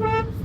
Thank you.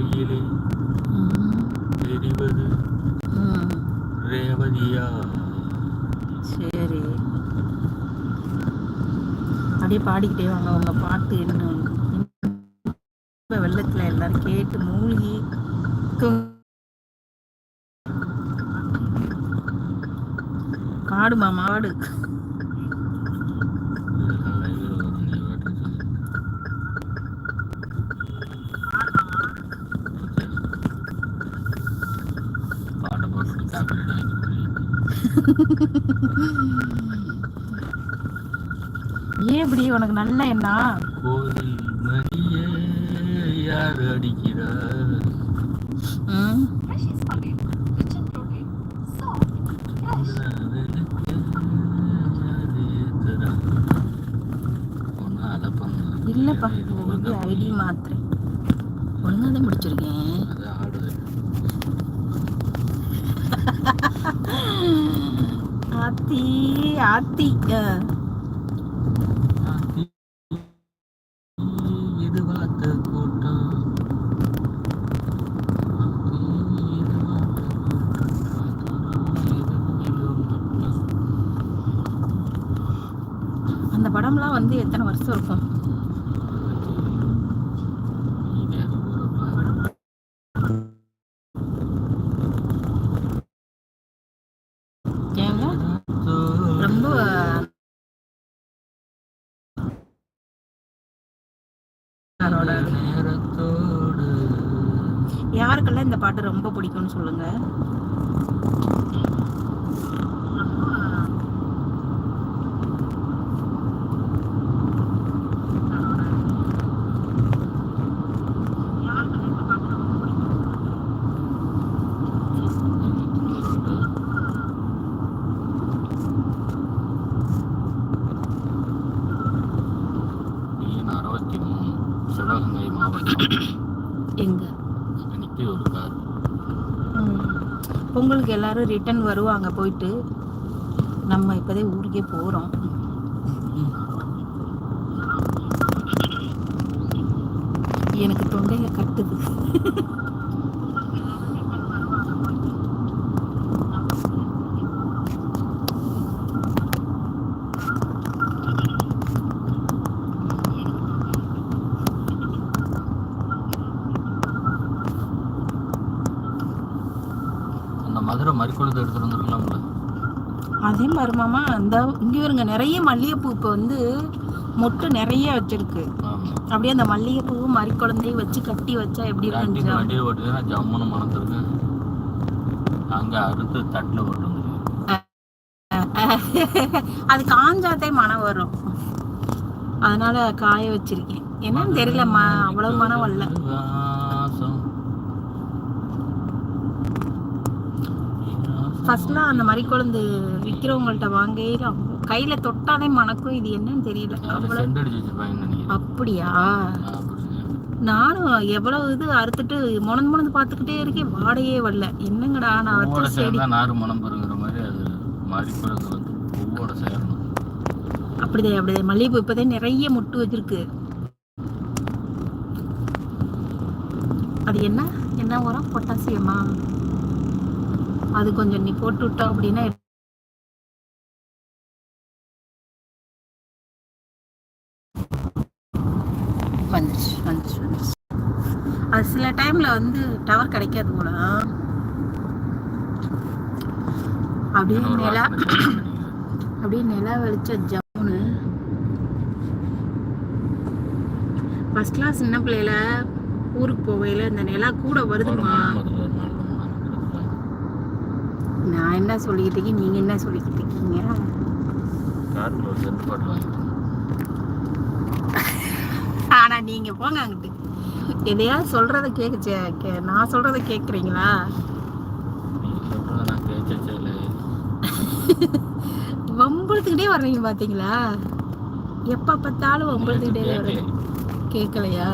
வழியிலே தெரிவது ரேவதியா? சரி. அப்படியே பாடிக்கிட்டே வாங்க. உங்க பாட்டு என்ன? வெள்ளத்துல எல்லாரும் கேட்டு மூழ்கி தூ- பாடு மாமா ஏன் இப்படி? உனக்கு நல்ல யார் அதை பண்ண இல்லப்பா இது ஒழுங்கா ஐடி மாத்திரேன் ஒழுங்கா தான் முடிச்சிருக்கேன். ஆத்தி ஆத்தி ஆ. ஆத்தி, இது பார்த்த கூட்டம். அந்த படம்லாம் வந்து எத்தனை வருஷம் இருக்கும் இது ஒரு பாரு. ஏங்க ரொம்ப அவரோட நேரத்தோடு யாருக்கெல்லாம் இந்த பாட்டு ரொம்ப பிடிக்கும்னு சொல்லுங்க Thank you மூணு சிவகங்கை மாவட்டம் எங்க எனக்கு ஒரு கார் ம். அவங்களுக்கு எல்லாரும் ரிட்டன் வருவாங்க போயிட்டு. நம்ம இப்போதே ஊருக்கே போகிறோம் எனக்கு தொண்டையில கட்டுது அந்த மதுரை மறிக்குளத்தை எடுத்துட்டு வந்துருக்கலாம்ல. அதே மாதிரி மாமா அந்த இங்கே வருங்க நிறைய மல்லிகைப்பூ இப்போ வந்து மொட்டு நிறைய வச்சிருக்கு. அப்படியே அந்த மல்லிகைப்பூவும் மறிக்குழந்தையும் வச்சு கட்டி வச்சா எப்படி வண்டியில் ஓட்டுதுன்னா ஜம்முன்னு மணந்துருக்கு அங்கே அறுத்து தட்டில் வந்துருக்கு அது காஞ்சாதே மனம் வரும். அதனால காய வச்சிருக்கேன். என்னன்னு தெரியலம்மா அவ்வளவு மனம் வரல. ஃபர்ஸ்ட்லாம் அந்த மாதிரி குழந்தை விற்கிறவங்கள்ட்ட வாங்கையில கையில தொட்டாலே மணக்கும். இது என்னன்னு தெரியல. அப்படியா. நானும் எவ்வளவு இது அறுத்துட்டு முணந்து முணந்து பார்த்துக்கிட்டே இருக்கேன். வாடையே வரல. என்னங்கடா நான் வச்ச செடி நாறு மனம் பெறுங்கிற மாதிரி அது மறிக்கிறது வந்து பூவோட சேரணும். அப்படிதே அப்படிதே மல்லிகைப்பூ இப்பதான் நிறைய முட்டு வச்சிருக்கு. அது என்ன? என்ன உரம்? பொட்டாசியமா? அது கொஞ்சம் நீ போட்டு விட்டா அப்படின்னா வந்துச்சு வந்துச்சு வந்துச்சு அது சில டைம்ல வந்து டவர் கிடைக்காது போல. அப்படியே நிலா. அப்படியே நிலா வெளிச்ச ஜம்முன்னு ஃபர்ஸ்ட் கிளாஸ் சின்ன பிள்ளையில ஊருக்கு போகையில இந்த நிலா கூட வருதுமா மனம் வருது, ஒரு மனம் வருது. நான் என்ன சொல்லிக்கிட்டு இருக்கேன்? நீங்க என்ன சொல்லிக்கிட்டு இருக்கீங்க? காட்டுல ஒரு சென்ட் பாட்டில் வாங்கிட்டு ஆனா நீங்க போங்க அங்கிட்டு. எதையாவது சொல்றத கேக்குச்சே கே- நான் கேட்கச்சே இல்லை வம்புழுத்துக்கிட்டே வர்றீங்க பாத்தீங்களா? எப்ப பார்த்தாலும் வம்புழுத்துக்கிட்டே வர்றீங்க கேட்கலையா?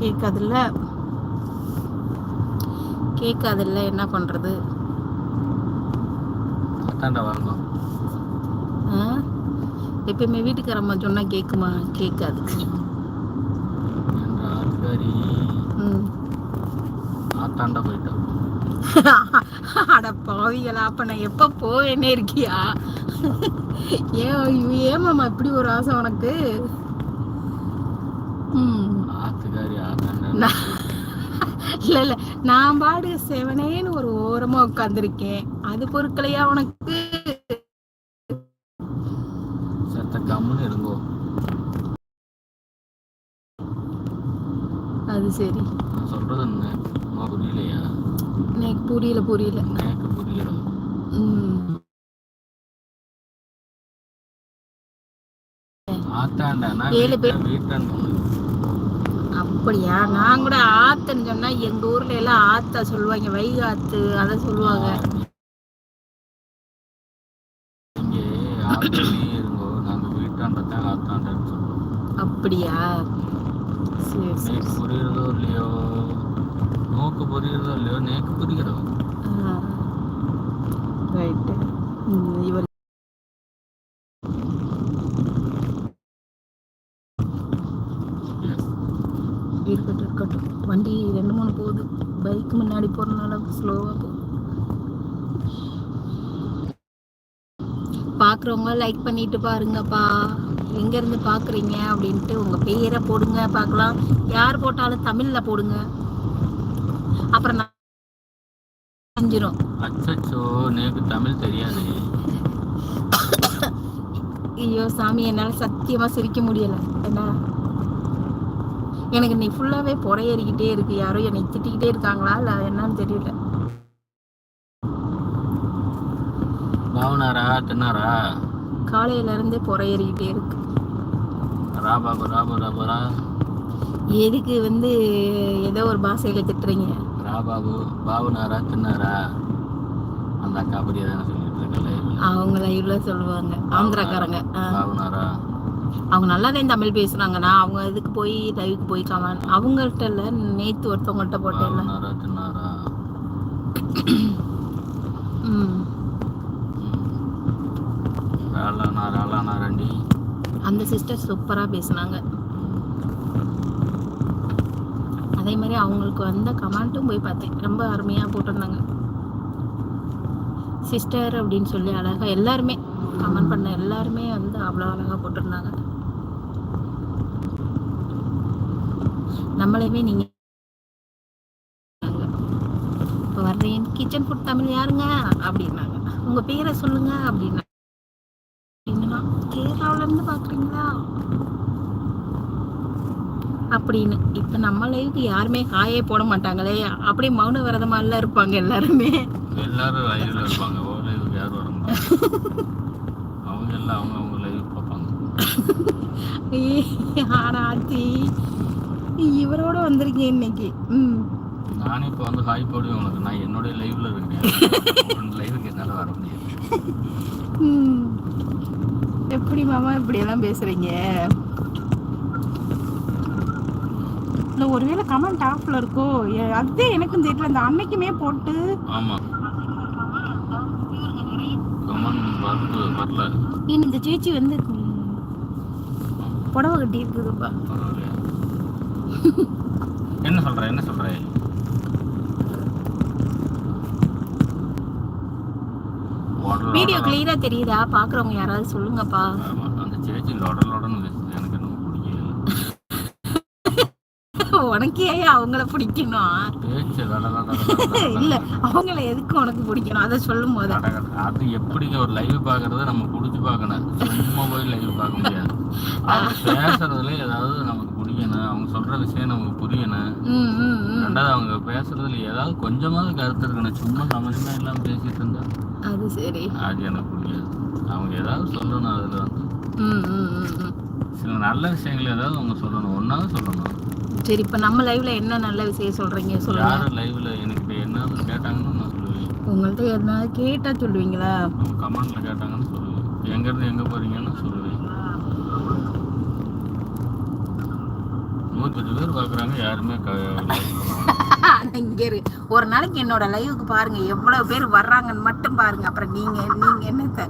கேட்காதுல்ல? கேட்காதுல்ல என்ன ஆ? எப்பயுமே வீட்டுக்காரம்மா சொன்னா கேக்குமா? கேட்காது. ஆத்தாண்டா போயிட்டோம் அட பாவிகளா அப்ப நான் எப்ப போவேனே இருக்கியா? ஏன் ஏமாமா இப்படி ஒரு ஆசை உனக்கு? இல்ல இல்ல. நான் பாடு செவனேன்னு ஒரு ஓரமா உட்கார்ந்திருக்கேன். அது பொருட்களையா உனக்கு? செத்த கம்முன்னு இருங்கோ. அது சரி. நான் சொல்றது என்ன? அம்மா புரியலையா? எனக்கு புரியல புரியல. எனக்கு புரியல. ஏழு பேர். வீட்டாண்டு அப்படியா? நான் கூட ஆத்துன்னு சொன்னா எங்க ஊர்ல எல்லாம் ஆத்தா சொல்லுவாங்க வைகை ஆத்து அத சொல்லுவாங்க அப்படியா? சரி சரி. புரியுறதோ இல்லையோ? நோக்கு புரியுறதோ இல்லையோ? நேக்கு புரிகிறோம் ரைட்டு இவர் இருக்கட்டும் இருக்கட்டும் வண்டி ரெண்டு மூணு போகுது பைக் முன்னாடி போறதுனால ஸ்லோவா போகுது. பாக்குறவங்க லைக் பண்ணிட்டு பாருங்கப்பா. எங்க இருந்து பாக்குறீங்க? அப்படின்ட்டு உங்க பேரை போடுங்க பார்க்கலாம். யார் போட்டாலும் தமிழ்ல போடுங்க. அப்புறம் நான் அச்சச்சோ நேக்கு தமிழ் தெரியாது. ஐயோ சாமி என்னால சத்தியமா சிரிக்க முடியல. என்ன? எனக்கு நீ ஃபுல்லாவே புறையேறிக்கிட்டே இருக்கு. யாரோ என்னை திட்டிக்கிட்டே இருக்காங்களா? இல்ல என்னன்னு தெரியல. பாவனாரா தின்னாரா? காலையில இருந்தே புறையேறிக்கிட்டே இருக்கு. ராபாபு ராபு ராபரா எதுக்கு வந்து ஏதோ ஒரு பாஷையில திட்டுறீங்க? ராபாபு பாவனாரா தின்னாரா? அந்த அக்கா அப்படியே தானே சொல்லிட்டு இருக்கல அவங்க லைவ்ல சொல்லுவாங்க. ஆந்திராக்காரங்க. பாவனாரா அவங்க நல்லா தான் தமிழ் பேசுறாங்க நான் அவங்க இதுக்கு போய் லைவுக்கு போய் கமெண்ட் அவங்கள்ட்ட இல்ல நேத்து ஒருத்தவங்கள்ட்ட போட்டேன்ல. அந்த சிஸ்டர் சூப்பரா பேசுனாங்க. அதே மாதிரி அவங்களுக்கு வந்த கமெண்ட்டும் போய் பார்த்தேன். ரொம்ப அருமையா போட்டிருந்தாங்க. சிஸ்டர் அப்படின்னு சொல்லி அழகா எல்லாருமே கமெண்ட் பண்ண எல்லாருமே வந்து அவ்வளோ அழகா போட்டிருந்தாங்க. நம்மளையுமே நீங்க இப்போ வர்றேன். கிச்சன் ஃபுட் தமிழ் யாருங்க? அப்படின்னாங்க. உங்க பேரை சொல்லுங்க அப்படின்னா. அப்படின்னா கேரளாவுல இருந்து பாக்குறீங்களா? அப்படின்னு. இப்ப நம்ம லைவுக்கு யாருமே காயே போட மாட்டாங்களே. அப்படியே மௌன விரதமா எல்லாம் இருப்பாங்க எல்லாருமே. எல்லாரும் லைவ்ல இருப்பாங்க. ஓ லைவுக்கு யாரும் வர மாட்டாங்க. அவங்க எல்லாம் அவங்க அவங்க லைவ் பார்ப்பாங்க ஆராத்தி. இவரோட வந்திருக்கேன் இன்னைக்கு. ம். நானே இப்போ வந்து ஹாய் போடுவேன் உனக்கு. நான் என்னுடைய லைவ்ல இருக்கேன். லைவுக்கு என்னால் வர முடியாது. எப்படி மாமா இப்படி எல்லாம் பேசுறீங்க? இல்ல ஒருவேளை கமெண்ட் ஆஃப்ல இருக்கோ? அதே எனக்கும் தெரியல. அந்த அன்னைக்குமே போட்டு. ஆமாம் இந்த சேச்சி வந்து புடவை கட்டி இருக்குதுப்பா என்ன சொல்ற என்ன சொல்ற? வீடியோ கிளியரா தெரியுதா? பாக்குறவங்க யாராவது சொல்லுங்கப்பா. அந்த சேச்சி லொடல் லொடன்னு பேசுது எனக்கு என்னமோ பிடிக்கவே உனக்கே அவங்கள பிடிக்கணும்? லட லட லட லட இல்ல லட. அவங்கள எதுக்கு உனக்கு பிடிக்கணும்? அதை சொல்லும் போது. அது எப்படிங்க ஒரு லைவ் பாக்குறத நம்ம புடிச்சு பார்க்கணும்? சும்மா போய் லைவ் பார்க்க முடியாது. பேசுறதுல ஏதாவது நமக்கு பிடிக்கணும் அவங்க சொல்ற விஷயம் நமக்கு புரியணும். ரெண்டாவது அவங்க பேசுறதுல ஏதாவது கொஞ்சமாவது கருத்து இருக்கணும். சும்மா சம்மந்தமே இல்லாம பேசிட்டு இருந்தா. அது சரி. அது எனக்கு பிடிக்காது அவங்க ஏதாவது சொல்லணும் அதுல வந்து. சில நல்ல விஷயங்கள் ஏதாவது அவங்க சொல்லணும். ஒன்னாவது சொல்லணும். சரி இப்ப நம்ம லைவ்ல என்ன நல்ல விஷயம் சொல்றீங்க சொல்லுங்க. யாரும் லைவ்ல எனக்கு என்ன கேட்டாங்கன்னு நான் சொல்லுவேன். உங்கள்ட்ட எதனாவது கேட்டா சொல்லுவீங்களா? கமெண்ட்ல கேட்டாங்கன்னு சொல்லுவேன். எங்க இருந்து எங்க போறீங்கன்னு சொல்லுவேன். பேர் யாருமே இங்க ஒரு நாளைக்கு என்னோட லைவுக்கு பாருங்க எவ்வளவு பேர் வர்றாங்கன்னு மட்டும் பாருங்க. அப்புறம் நீங்க நீங்க என்னத்த?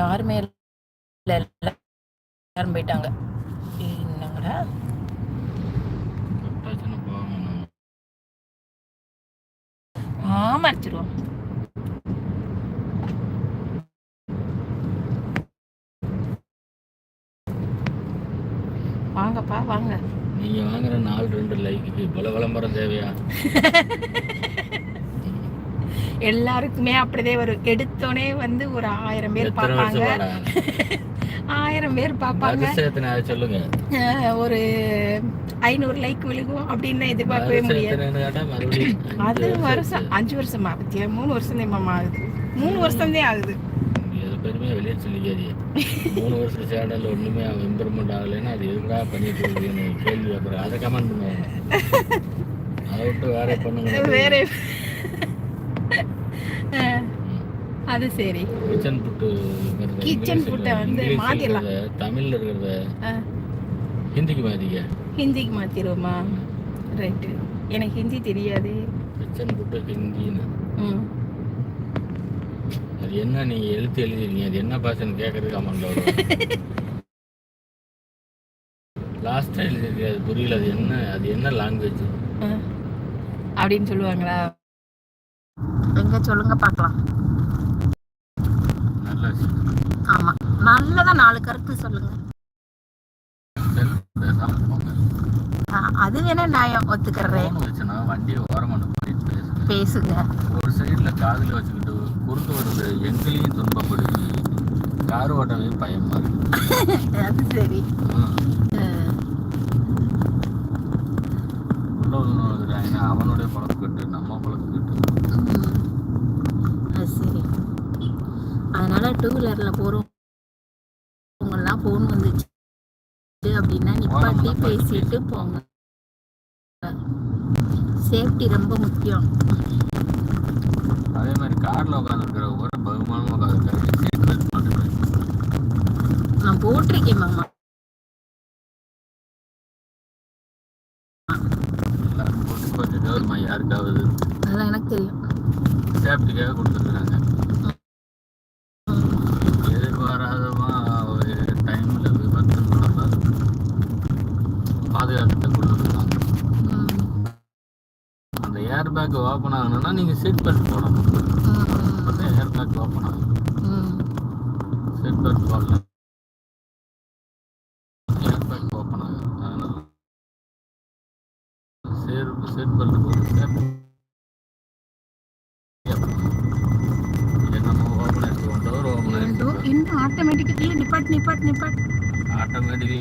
யாருமே இல்ல எல்லாரும் போயிட்டாங்க. அடிச்சிருவோம். வாங்கப்பா வாங்க. நீங்க வாங்குற நாலு ரெண்டு லைக்குக்கு இவ்வளவு விளம்பரம் தேவையா? எல்லாருக்குமே அப்படிதே வரும் எடுத்தோடனே வந்து ஒரு ஆயிரம் பேர் பார்ப்பாங்க? ஆயிரம் பேர் பார்ப்பாங்க. சொல்லுங்க. ஒரு ஐநூறு லைக் விழுகும் அப்படின்னு எதிர்பார்க்கவே முடியாது. அது வருஷம். அஞ்சு வருஷமா? பத்தியா? மூணு வருஷம் தான் ஆகுது. மூணு வருஷம் தான் ஆகுது. நீ அது பெருமையா வெளியே சொல்லிக்காதீங்க. மூணு வருஷம் சேனல் ஒண்ணுமே இம்ப்ரூவ்மெண்ட் ஆகலைன்னா அது எதுக்காக பண்ணிட்டு இருக்கீங்கன்னு கேள்வி அப்புறம் அதை கமெண்ட் பண்ணுவாங்க. அதை விட்டு வேற பண்ணுங்க வேற அது சரி. கிச்சன் புட்டு Kitchen புட்டை வந்து மாத்திடலாம். தமிழ்ல இருக்கிறத ஹிந்திக்கு மாத்திக்க. ஹிந்திக்கு மாத்திருவோமா? ரைட்டு எனக்கு ஹிந்தி தெரியாது. கிச்சன் புட்டு ஹிந்தின்னு. அது என்ன நீங்க எழுத்து எழுதிருக்கீங்க அது என்ன பாஷன்னு கேட்கறது கமெண்ட்ல லாஸ்டா எழுதிருக்கு அது புரியல. அது என்ன அது என்ன லாங்குவேஜ் அப்படின்னு சொல்லுவாங்களா? எங்க சொல்லுங்க பார்க்கலாம். ஆமா. நல்லதா நாலு கருத்து சொல்லுங்க. அது வேணா நியாயம் ஒத்துக்கிறேன். வண்டியை போயிட்டு பேசுங்க. ஒரு சைடுல காதுல வச்சுக்கிட்டு குறுக்க வருது எங்களையும் துன்பப்படுத்தி கார் ஓட்டவே பயமா இருக்கு அது சரி. ம். அஹ், உள்ள வந்து அவனுடைய பழக்கம் கட்டு நம்ம பழக்கம் கட்டு ம். அது சரி அதனால டூ வீலர்ல போறவங்கலாம் ஃபோன் வந்துச்சு. அப்படின்னா நிப்பாட்டி பேசிட்டு போங்க. சேஃப்டி ரொம்ப முக்கியம். அதே மாதிரி கார்ல உட்காந்துருக்கிற ஒரு பகுமானமா மாட்டுறாரு நான் போட்டிருக்கேன் மாமா. யாருக்காவது? அதெல்லாம் எனக்கு தெரியும். சேஃப்டிக்காக கொடுத்துருக்குறாங்க. ஏர் பேக் ஓப்பன் ஆகணும்னா நீங்க சீட் பெல்ட் போடணும். அப்பதான் ஏர் பேக் ஓப்பன் ஆகும். சீட் பெல்ட் போடல. ஏர் பேக் ஓப்பன் ஆகும் அதனால சேர் சீட் பெல்ட் போட்டு இன்னும் ஆட்டோமேட்டிக்கலி நிப்பாட் நிப்பாட் நிப்பாட் ஆட்டோமேட்டிக்கலி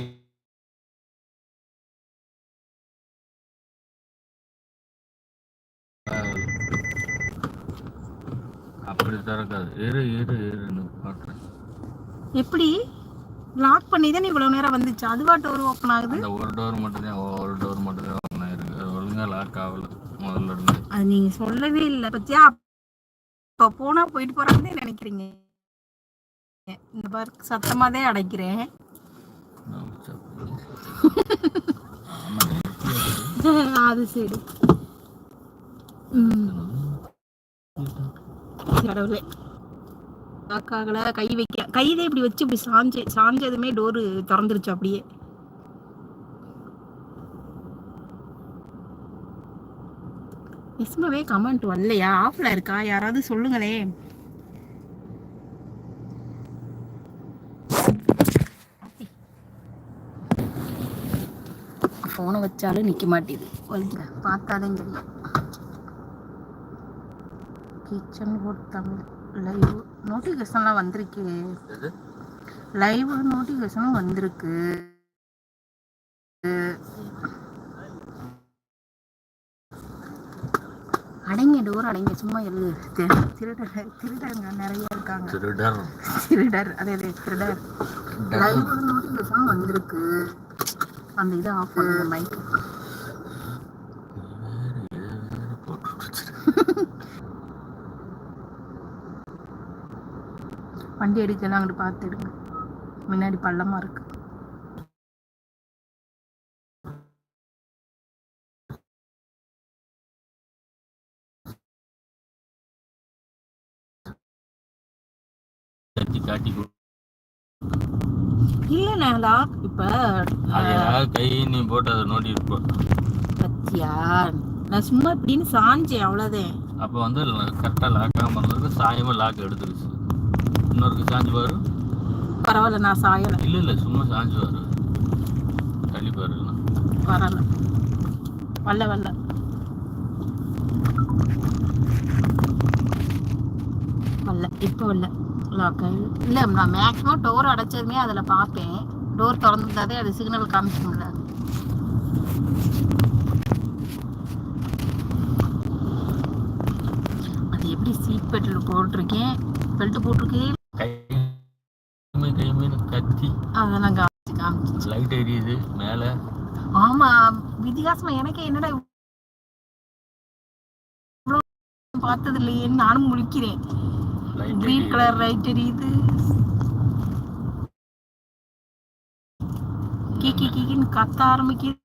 அப்படி திறக்காது. இரு இரு பார்க்குறேன் எப்படி? லாக் பண்ணி தான் இவ்வளவு நேரம் வந்துச்சு? அதுவா டோர் ஓப்பன் ஆகுது? அந்த ஒரு டோர் மட்டும்தான் ஒரு டோர் மட்டும்தான் ஓப்பன் ஆயிருக்கு. அது ஒழுங்கா லாக் ஆகல முதல்ல இருந்து. அது நீங்க சொல்லவே இல்லை. பத்தியா? இப்போ போனா போயிட்டு போறாங்கன்னு நினைக்கிறீங்க. இந்த பாரு சத்தமாதே அடைக்கிறேன். ஆமா அது சரி. ம். கடவுளே. காக்காகளை கை வைக்க கைதே இப்படி வச்சு இப்படி சாஞ்சு சாஞ்சதுமே டோரு திறந்துருச்சு அப்படியே. நிஸ்மவே கமெண்ட் வரலையா? ஆஃப்ல இருக்கா? யாராவது சொல்லுங்களே. ஃபோனை வச்சாலும் நிற்க மாட்டேது வலிக்கிறேன் பார்த்தாதான் தெரியும். கிச்சன் போட் தமிழ் லைவ் நோட்டிஃபிகேஷன்லாம் வந்திருக்கு? லைவ் நோட்டிஃபிகேஷனும் வந்திருக்கு. அடைங்க டோர் அடைங்க சும்மா எழுது திருடர் திருடருங்க நிறைய இருக்காங்க. திருடர். திருடர் அதே அதே திருடர். லைவ் நோட்டிஃபிகேஷனும் வந்திருக்கு. அந்த இதை ஆஃப் பண்ணுங்க மைக் வண்டி எடுக்கலாம் அங்கிட்டு பார்த்து எடுங்க. முன்னாடி பள்ளமா இருக்கு. காட்டி கொடு. இல்ல நான் லாக் இப்ப கை நீ போட்டு அதை நோண்டி இருப்போம் பத்தியா நான் சும்மா இப்படின்னு சாஞ்சேன் அவ்வளவுதான். அப்போ வந்து கரெக்டாக லாக் ஆகாம இருந்ததுக்கு சாயமாக லாக் எடுத்துருச்சு. இன்னொருக்கு சாஞ்சு பாரு. பரவாயில்ல நான் சாயல. இல்லை இல்லை சும்மா சாஞ்சு பாரு. தள்ளி பாரு. வரல வரல வரல வரல இப்போ வரல லாக் இல்லை நான் மேக்ஸிமம் டோர் அடைச்சதுமே அதில் பார்ப்பேன் டோர் திறந்துருந்தாதே அது சிக்னல் காமிக்கும்ல அது எப்படி சீட் பெல்ட் போட்டிருக்கேன்? பெல்ட் போட்டிருக்கேன். கை மீ கை மீன் கத்தி அதெல்லாம் காமிச்சு காமிச்சு லைட் எரியுது மேலே. ஆமா வித்தியாசமா எனக்கே என்னடா பார்த்தது இல்லையேன்னு நானும் முழிக்கிறேன். கிரீன் கலர் லைட் எரியுது. கீக்கி கீக்கின்னு கத்த ஆரம்பிக்குது.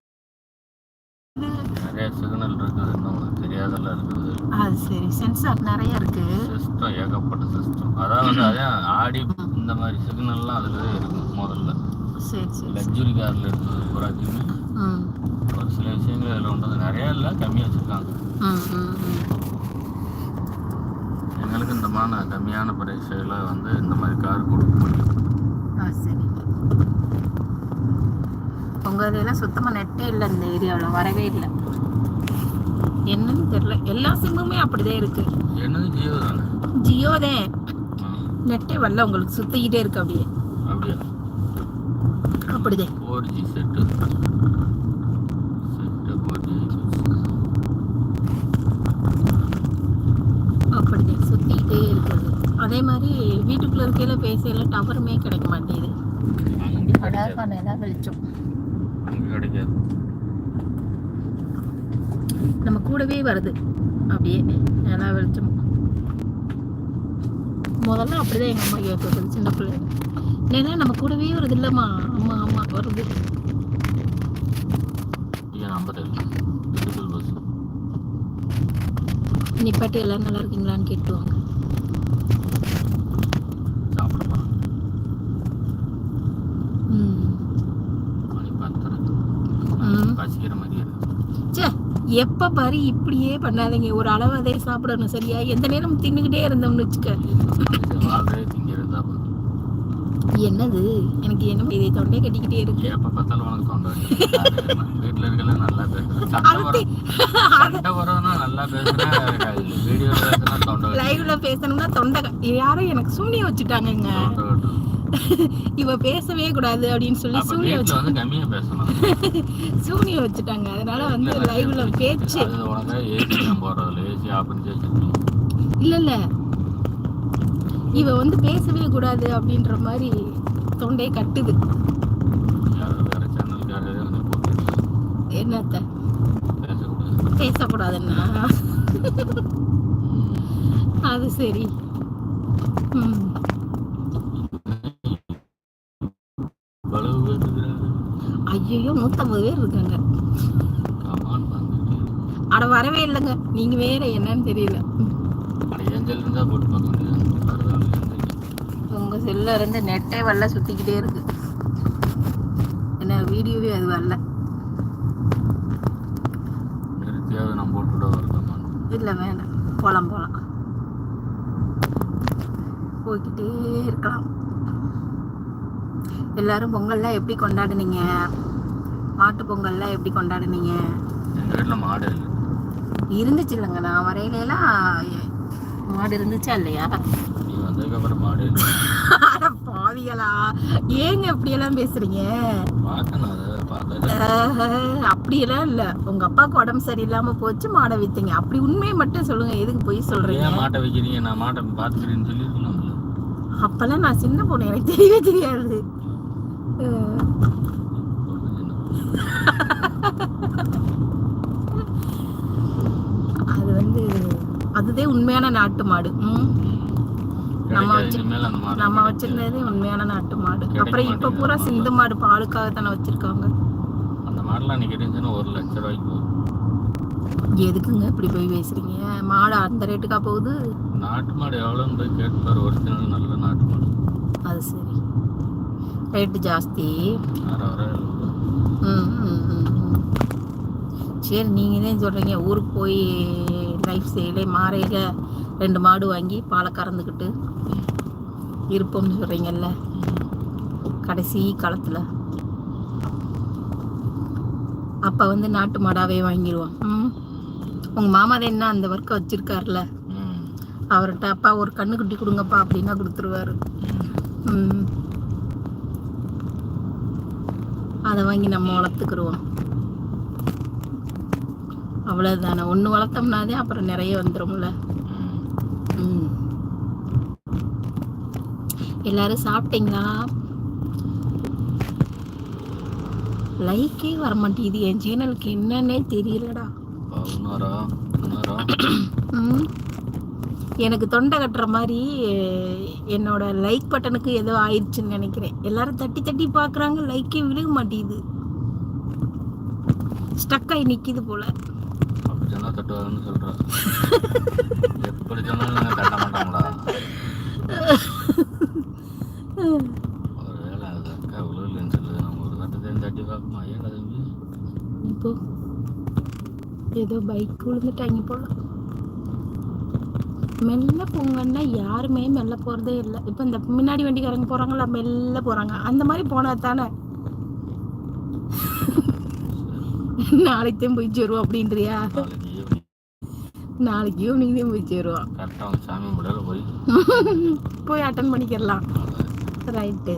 நிறைய சிக்னல் இருக்குது இன்னும். தெரியாதெல்லாம் இருக்குது அது சரி. சென்சார் நிறைய இருக்கு. சிஸ்டம் ஏகப்பட்ட சிஸ்டம் அதான் வந்து அதான் ஆடி இந்த மாதிரி சிக்னல்லாம் அதில் இருக்கும் முதல்ல. சரி சரி லக்ஸுரி காரில் இருந்தது பூராத்தையுமே ஒரு சில விஷயங்கள் அதில் உண்டது நிறையா இல்லை கம்மியாக வச்சுருக்காங்க. எங்களுக்கு இந்த மாதிரி கம்மியான பரிசையில் வந்து இந்த மாதிரி கார் கொடுக்க முடியும் ஆ சரி. உங்க இதெல்லாம் சுத்தமா நெட்டே இல்லை இந்த ஏரியாவில் வரவே இல்லை. என்னன்னு தெரியல. எல்லா சிம்முமே அப்படிதான் இருக்கு. என்னது ஜியோ தானே? ஜியோ தான் நெட்டே வரல உங்களுக்கு சுத்திக்கிட்டே இருக்கு அப்படியே. அப்படியா? அப்படிதான். Four G set set four G அப்படிதான் சுத்திக்கிட்டே இருக்குது. அதே மாதிரி வீட்டுக்குள்ள இருக்கையில பேசையில டவருமே கிடைக்க மாட்டேங்குது. வெளிச்சம். கிடைக்காது. நம்ம கூடவே வருது. அப்படியே நிலா வெளிச்சம் முதல்ல அப்படிதான் எங்க அம்மா கேட்குறது சின்ன பிள்ளை நிலா நம்ம கூடவே வருது இல்லம்மா. அம்மா அம்மா வருது. பஸ் நிப்பாட்டி எல்லாம் நல்லா இருக்கீங்களான்னு கேட்டுவாங்க சாப்பிட போகிறேன் ம் மணி பத்தரை ம். பசிக்கிற மாதிரி இருக்கு ச்சே எப்ப பாரு இப்படியே பண்ணாதீங்க. ஒரு அளவு அதே சாப்பிடணும் சரியா? எந்த நேரம் தின்னுக்கிட்டே இருந்தோம்னு வச்சுக்க. என்னது? எனக்கு என்ன இதை தொண்டை கட்டிக்கிட்டே இருக்கு. எப்போ பார்த்தாலும் உனக்கு தொண்டை. வீட்டில் இருக்கல நல்லா நல்லா. லைவ்ல பேசணும்னா தொண்டை யாரும் எனக்கு சூனியம் வச்சுட்டாங்கங்க. வலிக்குது. இவ பேசவே கூடாது அப்படின்னு சொல்லி சூனிய வச்சு வந்து கம்மியா பேசணும். சூனிய வச்சுட்டாங்க. அதனால வந்து லைவ்ல பேச்சு. இல்ல. இல்ல இவ வந்து பேசவே கூடாது அப்படின்ற மாதிரி தொண்டையை கட்டுது. என்னத்த? பேசக்கூடாது. பேசக்கூடாதுன்னா? அது சரி. ம். ஐயோ பேர் இருக்காங்க. அட வரவே இல்லைங்க. நீங்க வேற என்னன்னு தெரியல. உங்க செல்ல இருந்து நெட்டே வரல சுத்திக்கிட்டே இருக்கு. என்ன வீடியோவே அது வரல. நிறுத்தியாவது இல்ல வேணாம். போலாம் போலாம். போய்கிட்டே இருக்கலாம். எல்லாரும் பொங்கல்லாம் எப்படி கொண்டாடுனீங்க? மாட்டு பொங்கல்லாம் எப்படி கொண்டாடுனீங்க? எங்க வீட்டுல மாடு இல்லை. இருந்துச்சு இல்லைங்க நான் வரையிலாம் மாடு இருந்துச்சா இல்லையா? நீ வந்ததுக்கப்புறம் மாடு இல்லை. அட பாவிகளா ஏங்க இப்படியெல்லாம் பேசுறீங்க? பார்க்கணும் அதை அப்படியெல்லாம் இல்ல. உங்க அப்பாவுக்கு உடம்பு சரியில்லாம போச்சு மாடை வித்தீங்க. அப்படி உண்மையை மட்டும் சொல்லுங்க எதுக்கு போய் சொல்றீங்க? ஏன் மாட்டை வைக்கிறீங்க? நான் மாட்டை பார்த்துக்கிறேன்னு சொல்லியிருக்கலாம்ல. அப்பெல்லாம் நான் சின்ன பொண்ணு எனக்கு தெரியவே தெரியாது. அது வந்து அதுதே உண்மையான நாட்டு மாடு. நம்ம வச்சு- நம்ம வச்சிருந்ததே உண்மையான நாட்டு மாடு. அப்புறம் இப்ப பூரா சிந்து மாடு. பாலுக்காக தானே வச்சிருக்காங்க. அந்த மாடெல்லாம் அன்னைக்கு இருந்துச்சுன்னா ஒரு லட்ச ரூபாய்க்கு போகும் எதுக்குங்க இப்படி போய் பேசுறீங்க? மாடு அந்த ரேட்டுக்கா போகுது? நாட்டு மாடு எவ்வளோன்னு போய் கேட்டுப்பாரு ஒரிஜினல் நல்ல நாட்டு மாடு. அது சரி. ரேட்டு ஜாஸ்தி. சரி நீங்க தான் சொல்றீங்க? ஊருக்கு போய் லைஃப் செய்யல மாறையில ரெண்டு மாடு வாங்கி பாலை கறந்துக்கிட்டு இருப்போம்னு சொல்றீங்கல்ல? கடைசி காலத்துல. அப்ப வந்து நாட்டு மாடாவே வாங்கிடுவோம் ம். உங்க மாமா தான் என்ன அந்த ஒர்க்கை வச்சிருக்காருல. அவர்கிட்ட அப்பா ஒரு கண்ணு குட்டி கொடுங்கப்பா அப்படின்னா கொடுத்துருவாரு. ம். அதை வாங்கி நம்ம வளர்த்துக்கிடுவோம் அவ்வளவுதானே. ஒன்று வளர்த்தோம்னாதே அப்புறம் நிறைய ம். ம். எல்லாரும் சாப்பிட்டீங்களா? லைக்கே வர மாட்டேங்குது என் சேனலுக்கு என்னன்னே தெரியலடா. ம். எனக்கு தொண்டை கட்டுற மாதிரி என்னோட லைக் பட்டனுக்கு ஏதோ ஆயிடுச்சுன்னு நினைக்கிறேன். எல்லாரும் தட்டி தட்டி பார்க்குறாங்க லைக்கே விழுக மாட்டேங்குது. ஸ்டக் ஆகி நிக்குது போல. ஏதோ பைக் விழுந்துட்டாங்க போல. மெல்ல போங்கன்னா யாருமே மெல்ல போறதே இல்லை. இப்போ இந்த முன்னாடி வண்டிக்காரங்க போறாங்களா மெல்ல போறாங்க. அந்த மாதிரி போனா தானே நாளைக்கு தான் போய் சேருவோம் அப்படின்றியா? நாளைக்கு ஈவினிங் நாளைக்கு ஈவினிங் தான் போய் சேருவோம் போய். அட்டன் பண்ணிக்கிறலாம். ரைட்டு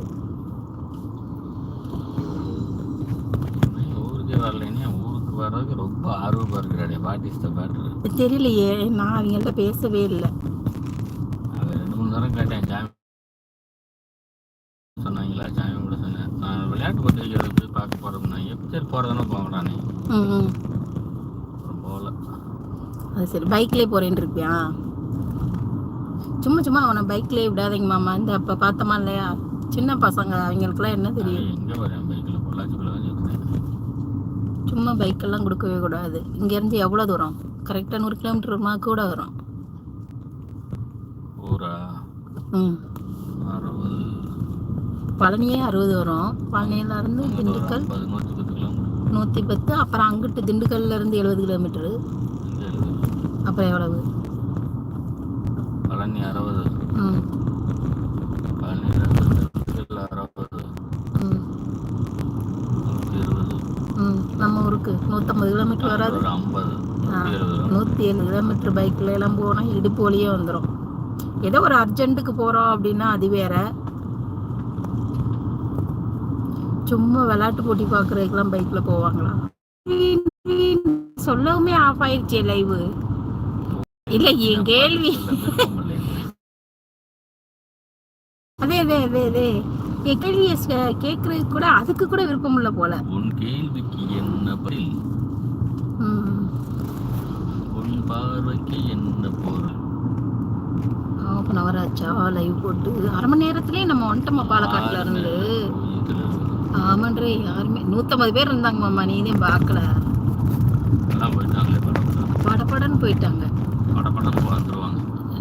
இன்னும் ஊருக்கே வரலைன்னா ஊருக்கு வர்றதுக்கு ரொம்ப ஆர்வமாக இருக்கிறாடே வாட் இஸ் த பேட்டர் தெரியலையே நான் அவங்கள்ட்ட பேசவே இல்லை. அவன் ரெண்டு மூணு தரம் கேட்டேன் சாமி சொன்னாங்களா? சாமி கூட சொன்னேன். நான் விளையாட்டு போட்டு வைக்கிறது பார்க்க போகிறோம்னா எப்படி சரி போகிறதானே அப்புறம் போகல. அது சரி பைக்லேயே போறேன்னு இருப்பியா? சும்மா சும்மா அவனை பைக்லேயே விடாதீங்க மாமா. இந்த அப்போ பார்த்தோமா இல்லையா? சின்ன பசங்க அவங்களுக்குலாம் என்ன தெரியும்? எங்கே வரேன் பைக்கில் பொள்ளாச்சிக்குள்ள சும்மா பைக்கெல்லாம் கொடுக்கவே கூடாது. இங்கேருந்து எவ்வளோ தூரம்? கரெக்டாக நூறு கிலோமீட்டர் வருமா கூட வரும். ம். பழனியே அறுபது வரும். பழனியில இருந்து திண்டுக்கல் நூற்றி பத்து அப்புறம் அங்கிட்டு திண்டுக்கல்ல இருந்து எழுபது கிலோமீட்டரு. அப்புறம் எவ்வளவு? பழனி அறுபது. ம். பழனியில் அறுபது ம் நூற்றி இருபது ம் நம்ம ஊருக்கு. நூற்றம்பது கிலோமீட்டர் வராது. நூற்றி ஏழு கிலோமீட்டர் பைக்கில் எல்லாம் போனால் இடுப்பு வலியே வந்துடும் ஏதோ ஒரு அர்ஜென்ட்டுக்கு போகிறோம் அப்படின்னா அது வேற. சும்மா விளையாட்டு போட்டி பாக்குறதுக்கெல்லாம் பைக்ல போவாங்களா? சொல்லவுமே ஆஃப் ஆயிடுச்சே லைவ் இல்ல என் கேள்வி. அதே அதே அதே அதே. கேள்வியை கேக்குறதுக்கு கூட அதுக்கு கூட விருப்பம் இல்ல போல. உன் கேள்விக்கு என்ன பதில். உன் பார்வைக்கு என்ன பொருள்? half அன் ஆச்சா லைவ் போட்டு அரை மணி நேரத்திலேயே நம்ம வந்துட்டோமா பாலக்காட்டுல இருந்து. ஆமான்றே யாருமே நூத்தம்பது பேர் இருந்தாங்க மாமா நீனே பார்க்கல படபடன்னு போயிட்டாங்க.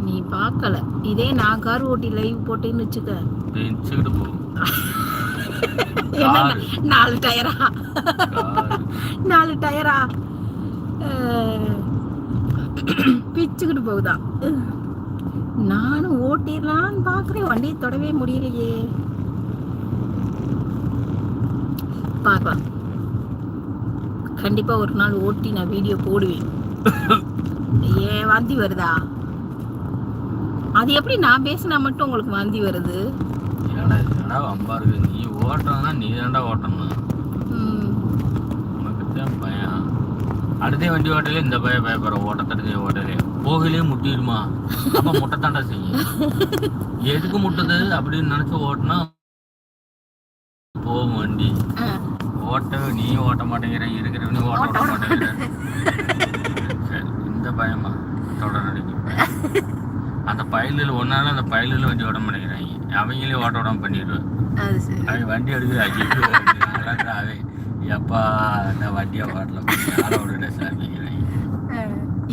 நீ பார்க்கல இதே நான் கார் ஓட்டி லைவ் போட்டேன்னு வச்சுக்க. நாலு டயரா? நாலு டயரா? பிச்சுக்கிட்டு போகுதா? நானும் ஓட்டிடலான்னு பாக்குறேன். வண்டியை தொடவே முடியலையே. பார்க்கலாம் கண்டிப்பா ஒரு நாள் ஓட்டி நான் வீடியோ போடுவேன். ஏன் வாந்தி வருதா? அது எப்படி நான் பேசினா மட்டும் உங்களுக்கு வாந்தி வருது? ஏடா என்னடா வம்பா இருக்கு? நீ ஓட்டணும்னா நீ தான்டா ஓட்டணும். உனக்கு தான் பயம். அடுத்தே வண்டி ஓட்டலே இந்த பய பயப்படுற ஓட்ட தெரிஞ்ச ஓட்டலே. போகலையே முட்டிடுமா? அப்ப முட்டைத்தாண்டா செய்யும். எதுக்கு முட்டுது? அப்படின்னு நினைச்சு ஓட்டினா போகும் வண்டி. அஹ், ஓட்டவே நீ ஓட்ட மாட்டேங்கிற இருக்கிறவனே ஓட்ட விட மாட்டேங்கிற. சரி இந்த பயமா? தொடர் அடிக்கும் அந்த பயலில் ஒன்னால அந்த பயலில் வண்டி ஓட மாட்டேங்கிறாங்க. அவங்களே ஓட்ட விடாம பண்ணிடுவேன் அது வண்டி எடுக்குது ஐயோ அவன் எப்பா அந்த வண்டியை ஓட்டல ஆளை விடுட சாமிக்கிறாங்க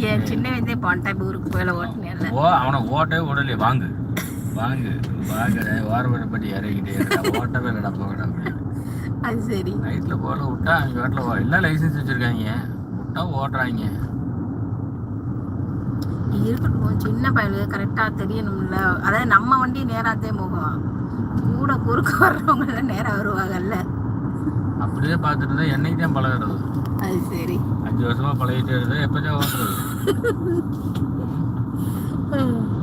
என் சின்ன வயதே போன டைம் ஊருக்கு போயில ஓட்டினேன்ல. ஓ அவனை ஓட்டவே விடலையே வாங்கு. வாங்கு வாங்குற வாரப்படி இறங்கிட்டே ஓட்டவே இல்லடா போகடா அது சரி. நைட்டில் போல விட்டா அவங்க வீட்டில் எல்லாம் லைசன்ஸ் வச்சுருக்காங்க. விட்டா ஓட்டுறாங்க. இருக்கட்டும் சின்ன பயலு கரெக்டா தெரியணும்ல. அதாவது நம்ம வண்டி நேராத்தே போகும் கூட குறுக்க வர்றவங்க நேரா வருவாங்கல்ல. அப்படியே பார்த்துட்டு தான் என்னைக்கு தான் பழகிறது? அது சரி. அஞ்சு வருஷமா பழகிட்டே இருந்தா எப்பதான் ஓட்டுறது?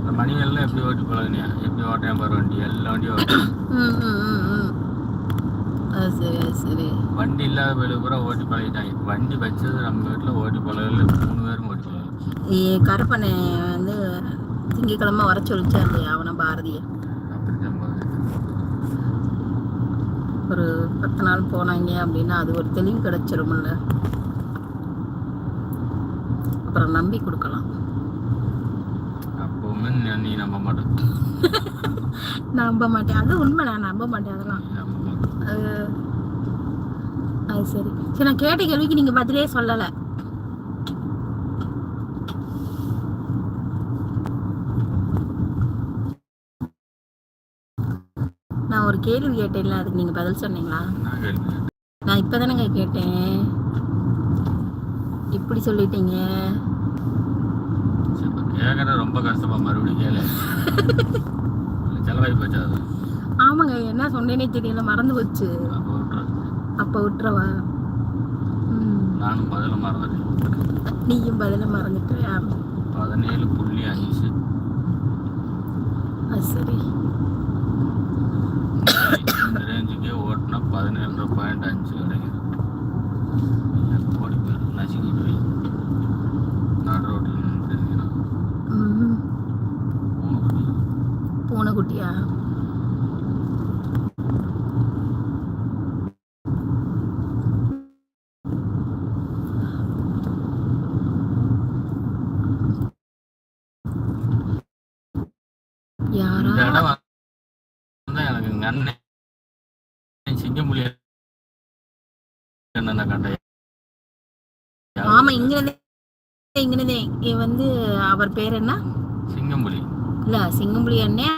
இந்த மணிகள்லாம் எப்படி ஓட்டி பழகுனியா? எப்படி ஓட்டேன் பாரு வண்டி? எல்லா வண்டியும் ஓட்டேன் சரி சரி. வண்டி இல்லாத பூரா ஓட்டி பழகிட்டாங்க. வண்டி வச்சது நம்ம வீட்டில் ஓட்டி பழகல. மூணு பேரும் ஓட்டி பழகல ஏ கருப்பனை வந்து திங்கக்கிழமை வர சொல்லிச்சா இல்லையா அவனை பாரதிய? ஒரு பத்து நாள் போனாங்க அப்படின்னா அது ஒரு தெளிவு கிடைச்சிரும்ல. அப்புறம் நம்பி கொடுக்கலாம். நீ- நம்ப மாட்டேன் நம்ப மாட்டேன். அது உண்மை நான் நம்ப மாட்டேன் அதெல்லாம். அது அது சரி. சரி நான் கேட்ட கேள்விக்கு நீங்க பதிலே சொல்லல நான் ஒரு கேள்வி கேட்டேன்ல அதுக்கு நீங்க பதில் சொன்னீங்களா? நான் இப்பதானங்க கேட்டேன். இப்படி சொல்லிட்டீங்க. கேட்கறது ரொம்ப கஷ்டமா மறுபடியும் கேளு. செலவாகி போச்சு அது? ஆமாங்க என்ன சொன்னேனே தெரியல மறந்து போச்சு. அப்போ விட்டுறது. அப்ப விட்டுறவா? நானும் முதல்ல மறந்துட்டேன். நீயும் பதில மறந்துட்டியா? பதினேழு புள்ளி அஞ்சு. அது சரி. இந்த ரேஞ்சுக்கே ஓட்டினா பதினேழு பாயிண்ட் அஞ்சு கிடைக்குது. ஓடி போயிடும் நசிக்கிட்டு போய் நடு ரோட்டில் நின்றுனா ம், பூனைக்குட்டியா யாரா இந்த இடம் வந்து எனக்கு எங்க அண்ணன் சிங்கம்புலி என்ன கண்டேன் ஆமா இங்க இருந்தே இங்க இருந்தே வந்து அவர் பேர் என்ன? சிங்கம்புலி. இல்ல சிங்கம்புலி அண்ணே.